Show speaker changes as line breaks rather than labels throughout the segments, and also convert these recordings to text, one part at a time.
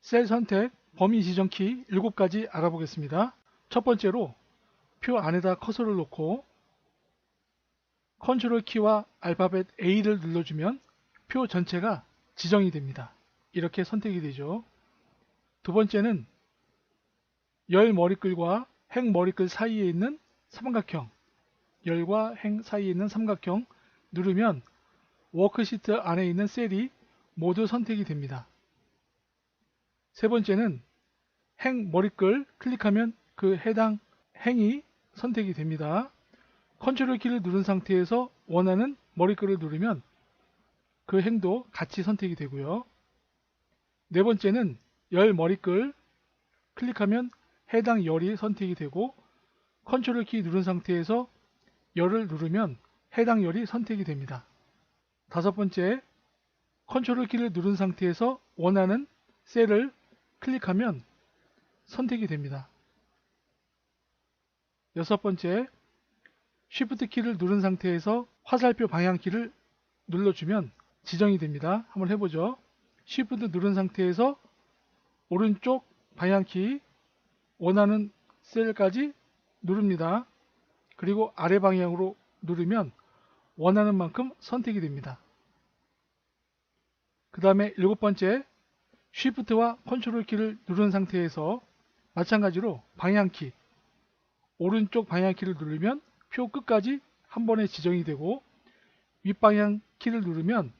셀 선택, 범위 지정 키 7가지 알아보겠습니다. 첫 번째로 표 안에다 커서를 놓고 컨트롤 키와 알파벳 A를 눌러주면 표 전체가 지정이 됩니다. 이렇게 선택이 되죠. 두 번째는 열 머리글과 행 머리글 사이에 있는 삼각형 열과 행 사이에 있는 삼각형 누르면 워크시트 안에 있는 셀이 모두 선택이 됩니다. 세 번째는 행 머리글 클릭하면 그 해당 행이 선택이 됩니다. 컨트롤 키를 누른 상태에서 원하는 머리글을 누르면 그 행도 같이 선택이 되고요. 네 번째는 열 머리글 클릭하면 해당 열이 선택이 되고 컨트롤 키 누른 상태에서 열을 누르면 해당 열이 선택이 됩니다. 다섯 번째, 컨트롤 키를 누른 상태에서 원하는 셀을 클릭하면 선택이 됩니다. 여섯 번째, Shift 키를 누른 상태에서 화살표 방향키를 눌러주면 지정이 됩니다. 한번 해보죠. Shift 누른 상태에서 오른쪽 방향키 원하는 셀까지 누릅니다. 그리고 아래 방향으로 누르면 원하는 만큼 선택이 됩니다. 그 다음에 일곱 번째 Shift와 컨트롤 키를 누른 상태에서 마찬가지로 방향키 오른쪽 방향키를 누르면 표 끝까지 한 번에 지정이 되고 윗방향 키를 누르면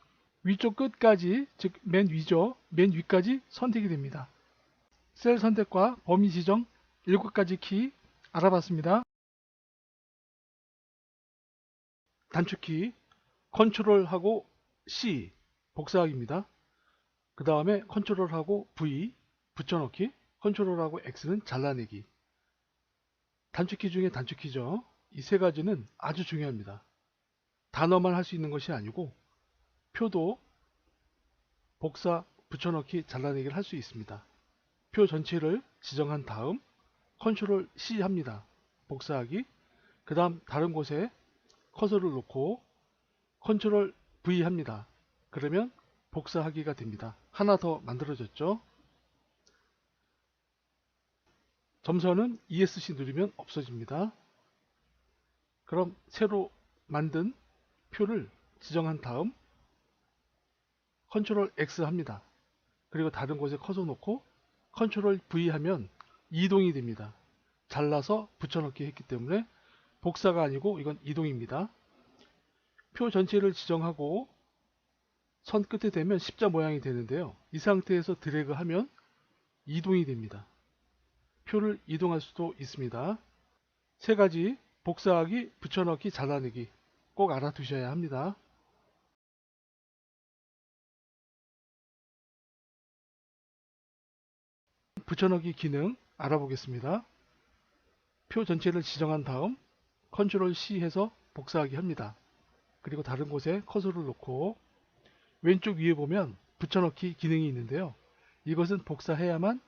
위쪽 끝까지 즉 맨 위죠 맨 위까지 선택이 됩니다. 셀 선택과 범위 지정 7가지 키 알아봤습니다. 단축키 컨트롤하고 C 복사하기입니다. 그 다음에 컨트롤하고 V 붙여넣기 컨트롤하고 X는 잘라내기 단축키 중에 단축키죠. 이 세 가지는 아주 중요합니다. 단어만 할 수 있는 것이 아니고 표도 복사 붙여넣기 잘라내기를 할 수 있습니다. 표 전체를 지정한 다음 컨트롤 C 합니다. 복사하기 그 다음 다른 곳에 커서를 놓고 컨트롤 V 합니다. 그러면 복사하기가 됩니다. 하나 더 만들어졌죠. 점선은 ESC 누르면 없어집니다. 그럼 새로 만든 표를 지정한 다음 컨트롤 X 합니다. 그리고 다른 곳에 커서 놓고 컨트롤 V 하면 이동이 됩니다. 잘라서 붙여넣기 했기 때문에 복사가 아니고 이건 이동입니다. 표 전체를 지정하고 선 끝에 되면 십자 모양이 되는데요. 이 상태에서 드래그 하면 이동이 됩니다. 표를 이동할 수도 있습니다. 세 가지 복사하기, 붙여넣기, 잘라내기 꼭 알아두셔야 합니다. 붙여넣기 기능 알아보겠습니다. 표 전체를 지정한 다음 컨트롤 C 해서 복사하기 합니다. 그리고 다른 곳에 커서를 놓고 왼쪽 위에 보면 붙여넣기 기능이 있는데요. 이것은 복사해야만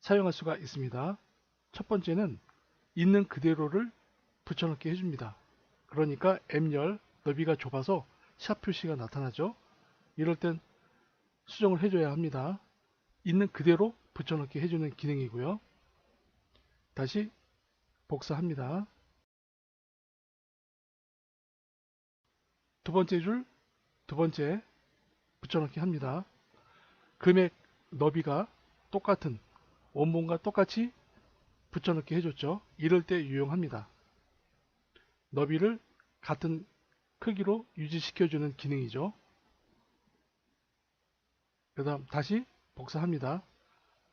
사용할 수가 있습니다. 첫 번째는 있는 그대로를 붙여넣기 해줍니다. 그러니까 M열 너비가 좁아서 샵 표시가 나타나죠. 이럴 땐 수정을 해줘야 합니다. 있는 그대로 붙여넣기 해주는 기능이고요. 다시 복사합니다. 두 번째 줄, 두 번째 붙여넣기 합니다. 금액 너비가 똑같은 원본과 똑같이 붙여넣기 해줬죠. 이럴 때 유용합니다. 너비를 같은 크기로 유지시켜주는 기능이죠. 그 다음 다시 복사합니다.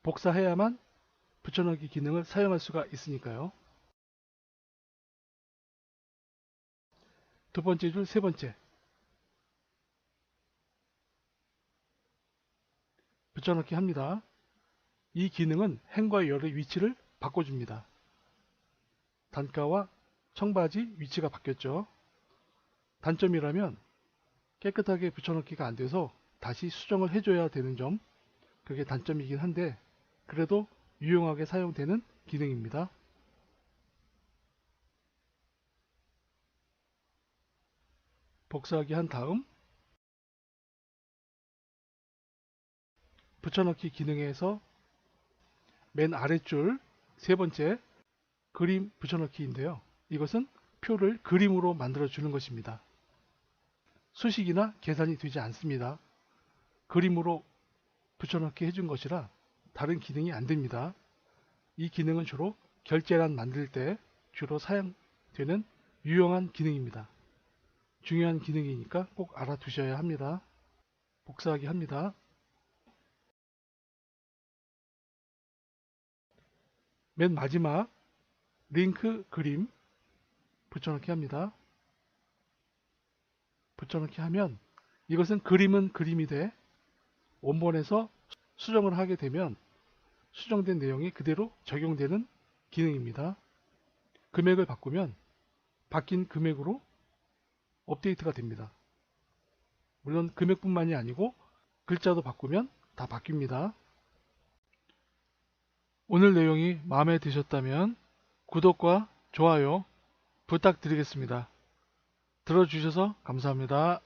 복사해야만 붙여넣기 기능을 사용할 수가 있으니까요. 두 번째 줄 세 번째 붙여넣기 합니다. 이 기능은 행과 열의 위치를 바꿔줍니다. 단가와 청바지 위치가 바뀌었죠. 단점이라면 깨끗하게 붙여넣기가 안 돼서 다시 수정을 해줘야 되는 점 그게 단점이긴 한데 그래도 유용하게 사용되는 기능입니다. 복사하기 한 다음 붙여넣기 기능에서 맨 아래줄 세 번째 그림 붙여넣기인데요. 이것은 표를 그림으로 만들어 주는 것입니다. 수식이나 계산이 되지 않습니다. 그림으로 붙여넣기 해준 것이라 다른 기능이 안 됩니다. 이 기능은 주로 결제란 만들 때 주로 사용되는 유용한 기능입니다. 중요한 기능이니까 꼭 알아두셔야 합니다. 복사하기 합니다. 맨 마지막 링크 그림 붙여넣기 합니다. 붙여넣기 하면 이것은 그림은 그림이 돼 원본에서 수정을 하게 되면 수정된 내용이 그대로 적용되는 기능입니다. 금액을 바꾸면 바뀐 금액으로 업데이트가 됩니다. 물론 금액뿐만이 아니고 글자도 바꾸면 다 바뀝니다. 오늘 내용이 마음에 드셨다면 구독과 좋아요 부탁드리겠습니다. 들어주셔서 감사합니다.